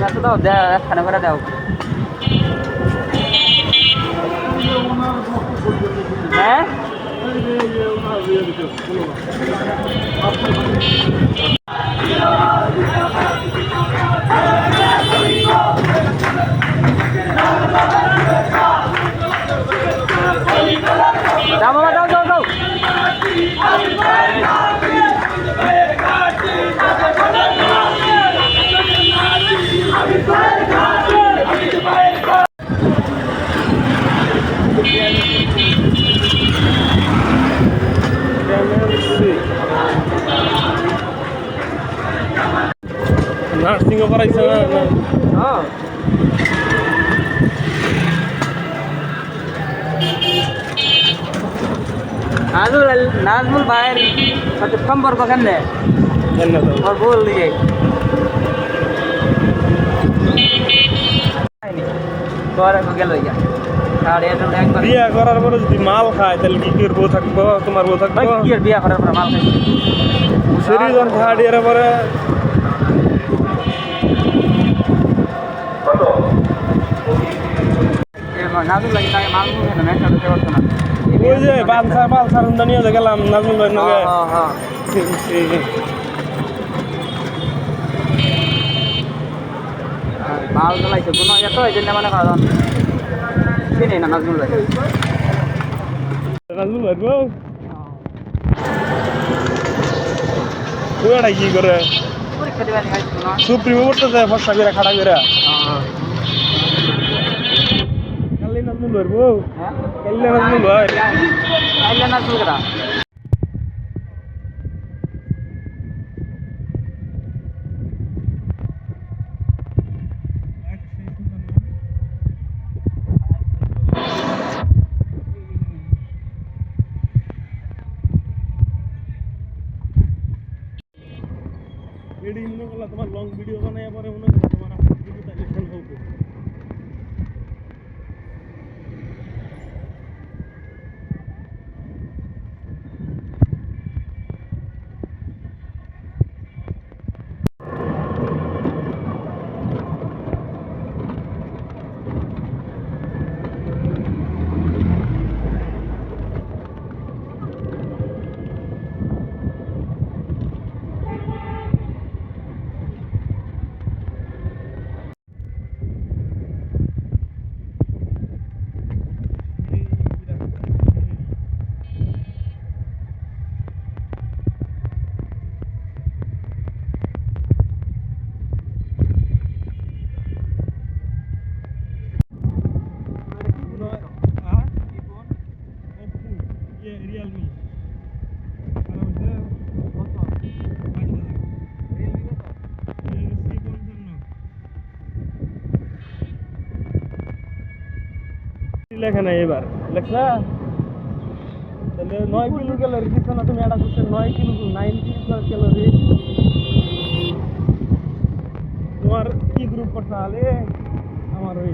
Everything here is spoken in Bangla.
না দাও একখানে করে দাও হ্যাঁ? নার্সিংও করাইছে না। হ্যাঁ নাজমুল নাজমুল ভাইয়ের সাথে সম্পর্ক কেন জানি না তো। ওর বল দিয়ে বিয়া করার পরে যদি মাল খায় তাহলে কি করব থাকব তোমার বউ থাকব বিয়া করার পর মাল খাইছি শরীর ইয়ারের পরে নাজমুল ভাই তাকে মাল মুখে না একটা ঢুকে পারতো না। ওই যে বালসা নিয়ে গেলাম নাজমুল ভাই হ্যাঁ হ্যাঁ মাল চালাইছে কোনো এত এই জন্য মানে কারণ চিনি না নাজমুল ভাই। নাজমুল ভাই বউ? তুই কি করে? সুপ্রিমে পড়তেছে ফর্সা করে খাড়া করে। হ্যাঁ। কালি নাজমুল ভাই বউ হ্যাঁ কালি নাজমুল ভাই আইলে নাজমুল কেডা ভিডিও মনে করলে তোমার লং ভিডিও বানায় পরে মনে করলে তোমার ভিডিও তাহলে ফেল লেখা নাই এবার, লেখা? তাহলে নয় কিলো ক্যালোরি দিচ্ছ না তুমি, এটা করছ নয় কিলো নাইনটি ক্যালোরি তোমার কি গ্রুপ করতে হলে আমার ওই